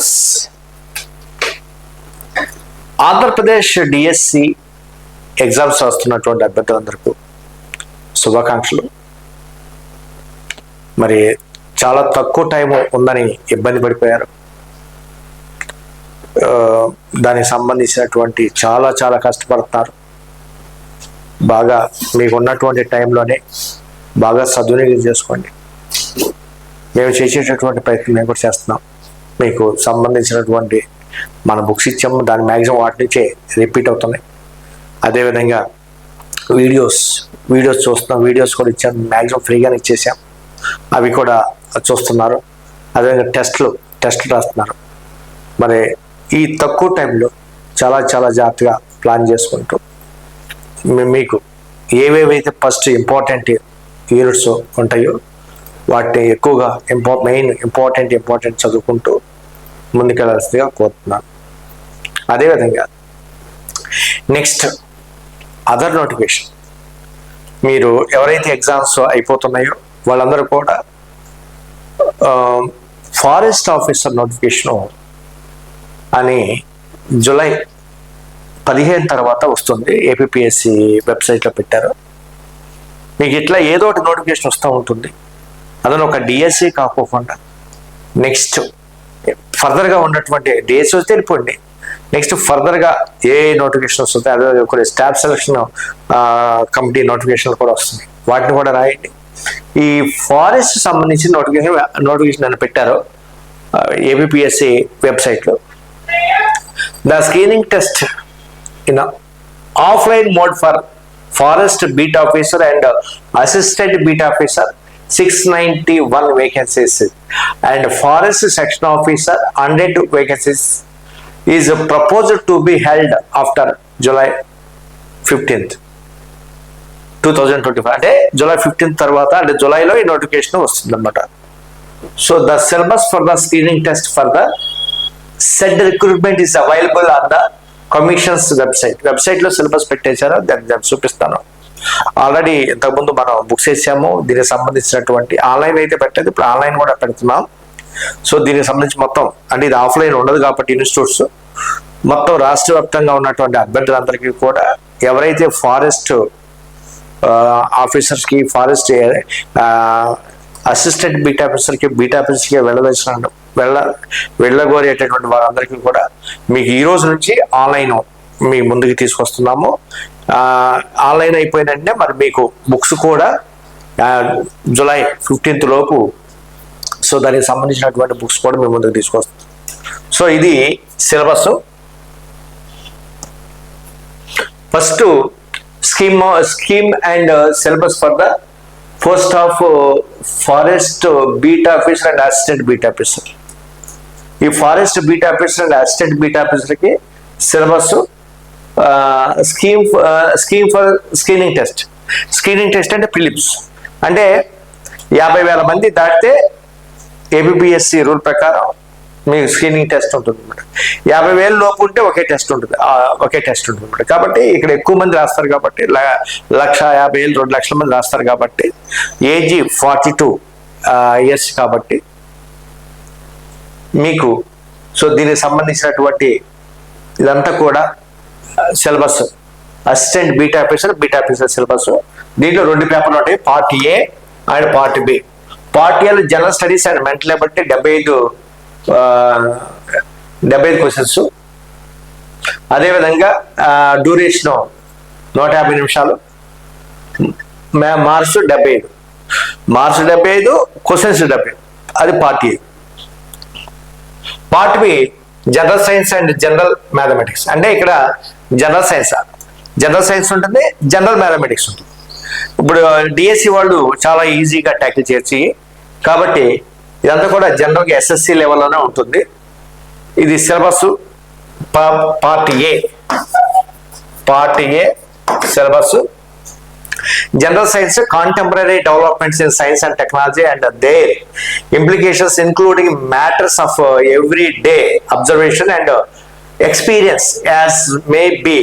Viewers Andhra Pradesh DSC exams రాస్తున్నటువంటి అభ్యర్థులందరికీ శుభాకాంక్షలు. మరి చాలా తక్కువ టైం ఉందని ఇబ్బంది పడిపోయారు. దానికి సంబంధించినటువంటి చాలా చాలా కష్టపడుతున్నారు. బాగా మీకు ఉన్నటువంటి టైంలోనే బాగా సద్వినియోగం చేసుకోండి. మేము చేసేటటువంటి ప్రయత్నం మేము కూడా చేస్తున్నాం. మీకు సంబంధించినటువంటి మన బుక్స్ ఇచ్చాము దాని మ్యాక్సిమం వాటి నుంచే రిపీట్ అవుతున్నాయి. అదేవిధంగా వీడియోస్ వీడియోస్ చూస్తున్నాం వీడియోస్ కూడా ఇచ్చాం మ్యాక్సిమం ఫ్రీగానే ఇచ్చేసాం. అవి కూడా చూస్తున్నారు. అదేవిధంగా టెస్ట్లు టెస్ట్లు రాస్తున్నారు. మరి ఈ తక్కువ టైంలో చాలా చాలా జాగ్రత్తగా ప్లాన్ చేసుకుంటూ మీకు ఏవేవైతే ఫస్ట్ ఇంపార్టెంట్ యూనిట్స్ ఉంటాయో వాటిని ఎక్కువగా ఇంపా మెయిన్ ఇంపార్టెంట్ ఇంపార్టెంట్ చదువుకుంటూ ముందుకెళ్ళాల్సిందిగా కోరుతున్నాను అదేవిధంగా నెక్స్ట్ అదర్ నోటిఫికేషన్. మీరు ఎవరైతే ఎగ్జామ్స్ అయిపోతున్నాయో వాళ్ళందరూ కూడా ఫారెస్ట్ ఆఫీసర్ నోటిఫికేషను అని జూలై పదిహేను తర్వాత వస్తుంది. ఏపీఎస్సి వెబ్సైట్లో పెట్టారు. మీకు ఇట్లా ఏదో ఒకటి నోటిఫికేషన్ వస్తూ ఉంటుంది. అందులో ఒక డిఎస్సి కాకోకుండా నెక్స్ట్ ఫర్దర్గా ఉన్నటువంటి డేట్స్ వస్తే వెళ్ళిపోండి. నెక్స్ట్ ఫర్దర్గా ఏ నోటిఫికేషన్ వస్తుంది అదే కొన్ని స్టాఫ్ సెలక్షన్ కమిటీ నోటిఫికేషన్ కూడా వస్తుంది. వాటిని కూడా రాయండి. ఈ ఫారెస్ట్ సంబంధించిన నోటిఫికేషన్ నోటిఫికేషన్ అని పెట్టారు? ఏబిపిఎస్సి వెబ్సైట్లో the screening test in offline mode for forest beat officer and assistant beat officer six ninety one vacancies and forest section officer hundred vacancies is propose to be held after July fifteenth two thousand twenty five అంటే July fifteenth తర్వాత అంటే జూలైలో ఈ notification వస్తుంది అనమాట so the syllabus for the screening test for the said recruitment is available on the commission's website వెబ్సైట్లో syllabus పెట్టేశారు దాన్ని చూపిస్తాను. ఆల్రెడీ ఇంతకుముందు మనం బుక్స్ చేసాము దీనికి సంబంధించినటువంటి ఆన్లైన్ అయితే పెట్టలేదు. ఇప్పుడు ఆన్లైన్ కూడా పెడుతున్నాం. సో దీనికి సంబంధించి మొత్తం అంటే ఇది ఆఫ్లైన్ ఉండదు కాబట్టి ఇన్స్టిట్యూట్స్ మొత్తం రాష్ట్ర వ్యాప్తంగా ఉన్నటువంటి అభ్యర్థులందరికీ కూడా ఎవరైతే ఫారెస్ట్ ఆఫీసర్స్కి ఫారెస్ట్ అసిస్టెంట్ బీట్ ఆఫీసర్కి బీట్ ఆఫీసర్కి వెళ్ళవలసిన వెళ్ళ వెళ్ళగోరేటటువంటి వారందరికీ కూడా మీకు ఈ రోజు నుంచి ఆన్లైన్ మీ ముందుకు తీసుకొస్తున్నాము. ఆన్లైన్ అయిపోయిందంటే మరి మీకు బుక్స్ కూడా జూలై ఫిఫ్టీన్త్ లోపు. సో దానికి సంబంధించినటువంటి బుక్స్ కూడా మేము ముందుకు తీసుకొస్తాం. సో ఇది syllabus first scheme scheme and syllabus for the post of forest beat officer and assistant beat officer. ఈ forest beat officer and assistant beat ఆఫీసర్కి syllabus scheme scheme for screening test screening test అంటే ఫిలిప్స్ అంటే యాభై వేల మంది దాటితే ABPSC rule ప్రకారం మీకు స్క్రీనింగ్ టెస్ట్ ఉంటుంది అనమాట యాభై వేలు లోపు ఉంటే ఒకే టెస్ట్ ఉంటుంది. ఒకే టెస్ట్ ఉంటుంది అనమాట కాబట్టి ఇక్కడ ఎక్కువ మంది రాస్తారు కాబట్టి లక్ష యాభై వేలు రెండు లక్షల మంది రాస్తారు కాబట్టి ఏజీ ఫార్టీ టూ ఇయర్స్ కాబట్టి మీకు సో దీనికి సంబంధించినటువంటి ఇదంతా కూడా syllabus. Assistant beat officer beat officer syllabus. దీంట్లో రెండు పేపర్లు ఉంటాయి part A and part B. Part ఏలో జనరల్ స్టడీస్ అండ్ మెంటల్ బట్టి డెబ్బై ఐదు డెబ్బై ఐదు క్వశ్చన్స్. అదేవిధంగా డ్యూరేషన్ నూట యాభై నిమిషాలు. మే- మార్చ్ డెబ్బై ఐదు. మార్చ్ డెబ్బై ఐదు క్వశ్చన్స్ డెబ్బై అది part A. Part B general science and general mathematics. అంటే ఇక్కడ జనరల్ సైన్స్ జనరల్ సైన్స్ ఉంటుంది జనరల్ మ్యాథమెటిక్స్ ఉంటుంది. ఇప్పుడు డిఎస్సి వాళ్ళు చాలా ఈజీగా ట్యాకిల్ చేసి కాబట్టి ఇదంతా కూడా జనరల్గా ఎస్ఎస్సి లెవెల్లోనే ఉంటుంది. ఇది syllabus part A. Part A syllabus general science contemporary developments in science and technology and they implications including matters of every day observation and experience as may be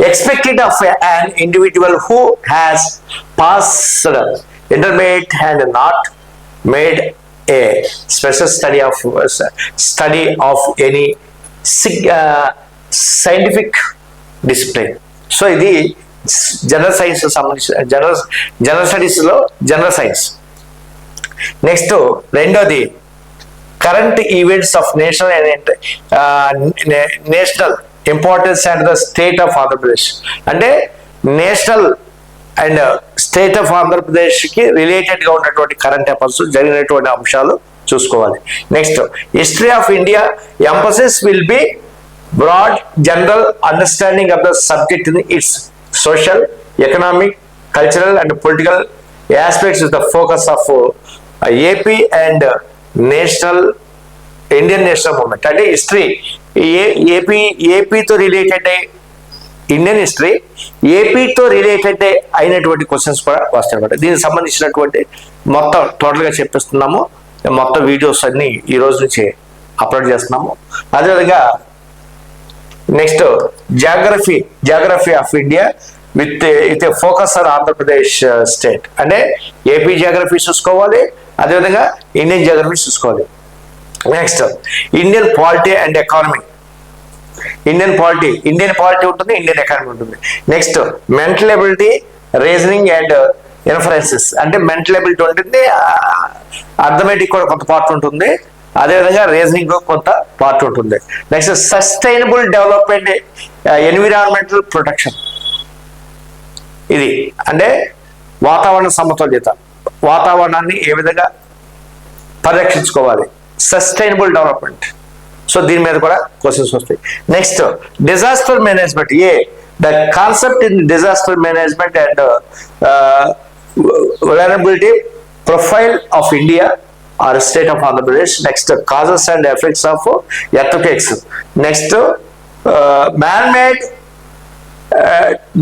expected of an individual who has passed intermediate and not made a special study of study of any scientific discipline so ఇది general science సంబంధించిన general general స్టడీస్లో general science next రెండోది current events of national and national importance and the state of Andhra Pradesh అంటే national and state of ఆంధ్రప్రదేశ్కి రిలేటెడ్గా ఉన్నటువంటి current affairs జరిగినటువంటి అంశాలు చూసుకోవాలి. Next history of India emphasis will be broad general understanding of the subject in its social economic cultural and political aspects the focus of AP and national Indian national movement. అంటే history ఏ AP ఏపీతో related Indian history ఏపీతో related అయినటువంటి questions కూడా వస్తాయి అనమాట దీనికి సంబంధించినటువంటి మొత్తం టోటల్గా చెప్పిస్తున్నాము. మొత్తం వీడియోస్ అన్ని ఈ రోజు నుంచి అప్లోడ్ చేస్తున్నాము. అదేవిధంగా next geography geography of India with with focus on Andhra Pradesh state. అంటే ఏపీ జాగ్రఫీ చూసుకోవాలి అదేవిధంగా ఇండియన్ జాగ్రఫీ చూసుకోవాలి. Next Indian polity and economy Indian polity Indian polity ఉంటుంది ఇండియన్ ఎకానమీ ఉంటుంది. Next mental ability reasoning and inferences అంటే mental ability ఉంటుంది arithmetic కూడా కొంత పార్ట్ ఉంటుంది. అదేవిధంగా రీజనింగ్ కొంత పార్ట్ ఉంటుంది. Next sustainable development environmental protection ఇది అంటే వాతావరణ సమతుల్యత. వాతావరణాన్ని ఏ విధంగా పరిరక్షించుకోవాలి? సస్టైనబుల్ డెవలప్మెంట్ సో దీని మీద కూడా క్వశ్చన్స్ వస్తాయి. Next disaster management a the concept in disaster management and vulnerability profile of India or state of Andhra Pradesh next causes and effects of earthquakes next man made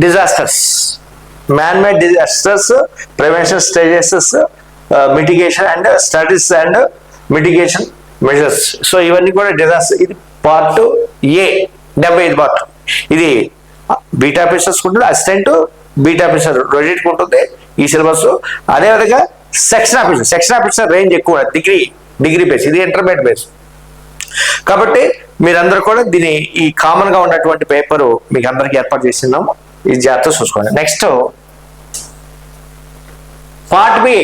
disasters man made disasters prevention stages mitigation and studies and mitigation measures so ఇవన్నీ కూడా disaster ఇది part A డెబ్బై ఐదు part ఇది beat officers ఉంటుంది assistant beat officer రెండింటికి ఉంటుంది ఈ సిలబస్ అదేవిధంగా section officer section officer range ఎక్కువ డిగ్రీ డిగ్రీ బేస్ ఇది ఇంటర్మీడియట్ బేస్ కాబట్టి మీరందరూ కూడా దీని ఈ కామన్గా ఉన్నటువంటి పేపర్ మీకు అందరికి ఏర్పాటు చేసినాము ఇది జాగ్రత్త చూసుకోండి. నెక్స్ట్ పార్ట్ బి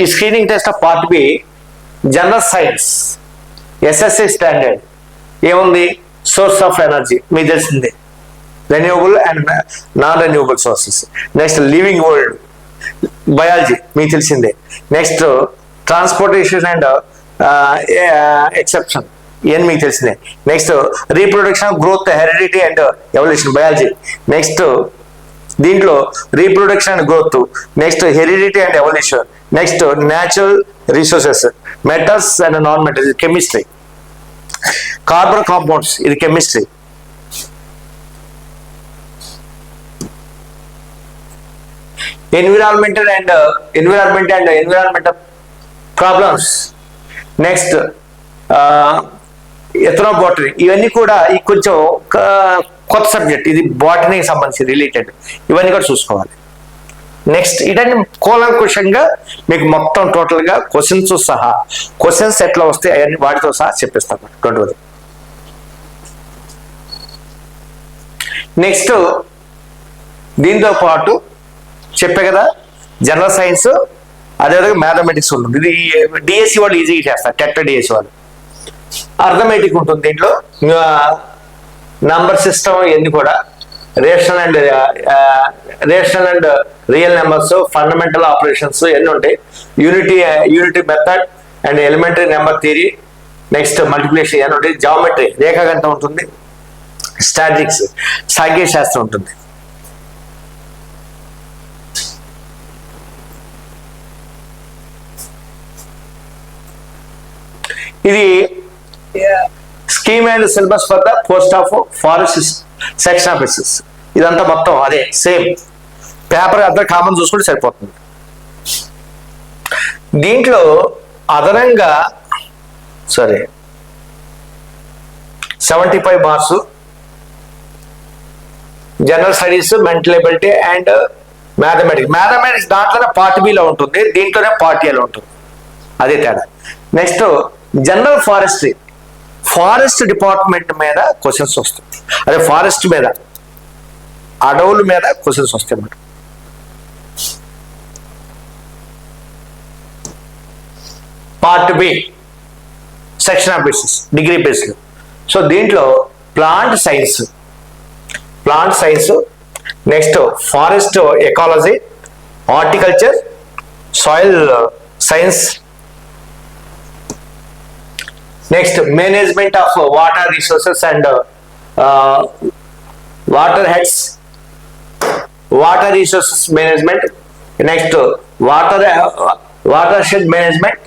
ఈ screening test of part B general science SSC standard ఏముంది? సోర్స్ ఆఫ్ ఎనర్జీ మీకు తెలిసిందే. Renewable and non renewable sources next living world biology మీకు తెలిసిందే. నెక్స్ట్ ట్రాన్స్పోర్టేషన్ అండ్ ఎక్సెప్షన్ ఇవన్నీ మీకు తెలిసిందే. Next reproduction growth heredity and evolution biology next దీంట్లో reproduction and growth next heredity and evolution next natural resources metals and non metals chemistry carbon compounds ఇది chemistry environmental and environment and environmental problems next ఎథనో ఇవన్నీ కూడా ఈ కొంచెం కొత్త subject. ఇది బాటనీకి సంబంధించి related ఇవన్నీ కూడా చూసుకోవాలి. నెక్స్ట్ ఇదన్నీ కూలంకుషంగా మీకు మొత్తం టోటల్గా క్వశ్చన్స్ సహా క్వశ్చన్స్ ఎట్లా వస్తే అవన్నీ వాటితో సహా చెప్పిస్తాను ట్వంటీ నెక్స్ట్ దీంతో పాటు చెప్పే కదా జనరల్ సైన్స్ అదేవిధంగా మ్యాథమెటిక్స్ ఉంటుంది. ఇది డిఎస్సి వాళ్ళు ఈజీగా చేస్తారు. టెట్ డిఎస్సి వాళ్ళు. అర్థమెటిక్ ఉంటుంది దీంట్లో. నంబర్ సిస్టమ్ ఇవన్నీ కూడా. Rational and rational and real numbers fundamental operations ఇవన్నీ ఉంటాయి. Unity unity method and elementary number theory next multiplication ఇవన్నీ ఉంటాయి. జామెట్రీ రేఖాగంతం ఉంటుంది. స్టాటిక్స్ సాంఘ్య శాస్త్రం ఉంటుంది. ఇది scheme and syllabus for the post of forest section offices. ఇదంతా మొత్తం అదే సేమ్. పేపర్ అంతా కామన్ చూసుకుంటే సరిపోతుంది. దీంట్లో అదనంగా సరే seventy five marks general studies mental ability and mathematics mathematics దాంట్లోనే పార్ట్ బిలో ఉంటుంది దీంట్లోనే పార్ట్ ఏలో ఉంటుంది. అదే తేడా. Next general forestry forest department మీద క్వశ్చన్స్ వస్తాయి. అదే ఫారెస్ట్ మీద అడవుల మీద క్వశ్చన్స్ వస్తాయి అన్నమాట. Part B section of business degree based so దీంట్లో plant science plant science next forest ecology horticulture soil science next management of water resources and water heads water resources management next water watershed management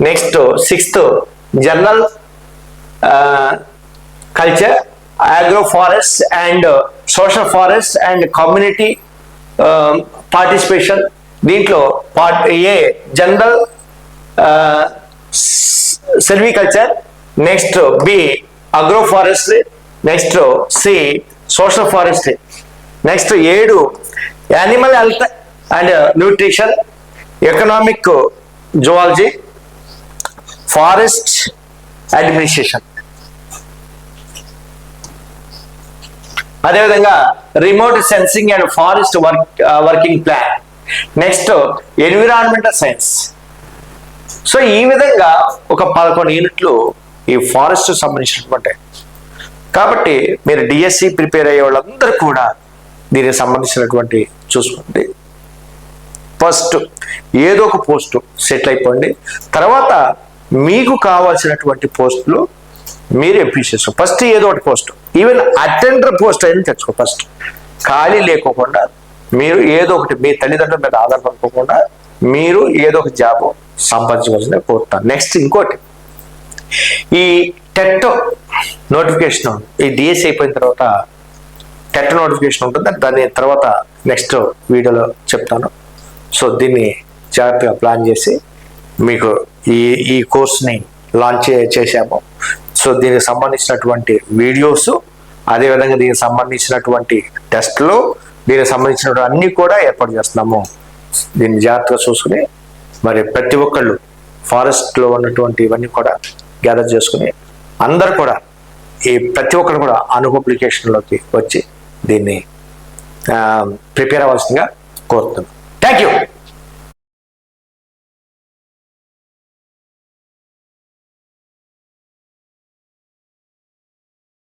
next sixth general culture agro forest and social forest and community participation దీంట్లో part A general silviculture next B agro forestry next C social forestry. Next ఏడు animal health and nutrition economic zoology forest administration. అదేవిధంగా remote sensing and forest work working plan. Next environmental science. So ఈ విధంగా ఒక పదకొండు యూనిట్లు ఈ forest సంబంధించినటువంటి. కాబట్టి మీరు డిఎస్సి ప్రిపేర్ అయ్యే వాళ్ళందరూ కూడా దీనికి సంబంధించినటువంటి చూసుకోండి. ఫస్ట్ ఏదో ఒక పోస్టు సెటిల్ అయిపోండి. తర్వాత మీకు కావాల్సినటువంటి పోస్టులు మీరు ఎంపిక చేసుకో. ఫస్ట్ ఏదో ఒకటి పోస్ట్ ఈవెన్ అటెండర్ పోస్ట్ అయినా తెచ్చుకో ఫస్ట్ ఖాళీ లేకోకుండా మీరు ఏదో ఒకటి మీ తల్లిదండ్రుల మీద ఆధారపడుకోకుండా మీరు ఏదో ఒక జాబ్ సంపాదించవలసిన కోరుతాను నెక్స్ట్ ఇంకోటి ఈ టెట్ నోటిఫికేషన్ ఈ డిఎస్ అయిపోయిన తర్వాత టెట్ నోటిఫికేషన్ ఉంటుంది. దాని తర్వాత నెక్స్ట్ వీడియోలో చెప్తాను. సో దీన్ని జాగ్రత్తగా ప్లాన్ చేసి మీకు ఈ ఈ కోర్స్ని లాంచ్ చేసాము చేశాము. సో దీనికి సంబంధించినటువంటి వీడియోస్ అదేవిధంగా దీనికి సంబంధించినటువంటి టెస్ట్లు దీనికి సంబంధించినటువంటి అన్నీ కూడా ఏర్పాటు చేస్తున్నాము. దీన్ని జాగ్రత్తగా చూసుకుని మరి ప్రతి ఒక్కళ్ళు ఫారెస్ట్లో ఉన్నటువంటి ఇవన్నీ కూడా గ్యాదర్ చేసుకుని అందరు కూడా ఈ ప్రతి ఒక్కరు కూడా అను పబ్లికేషన్లోకి వచ్చి దీన్ని ప్రిపేర్ అవ్వాల్సిందిగా కోరుతున్నాను థ్యాంక్ యూ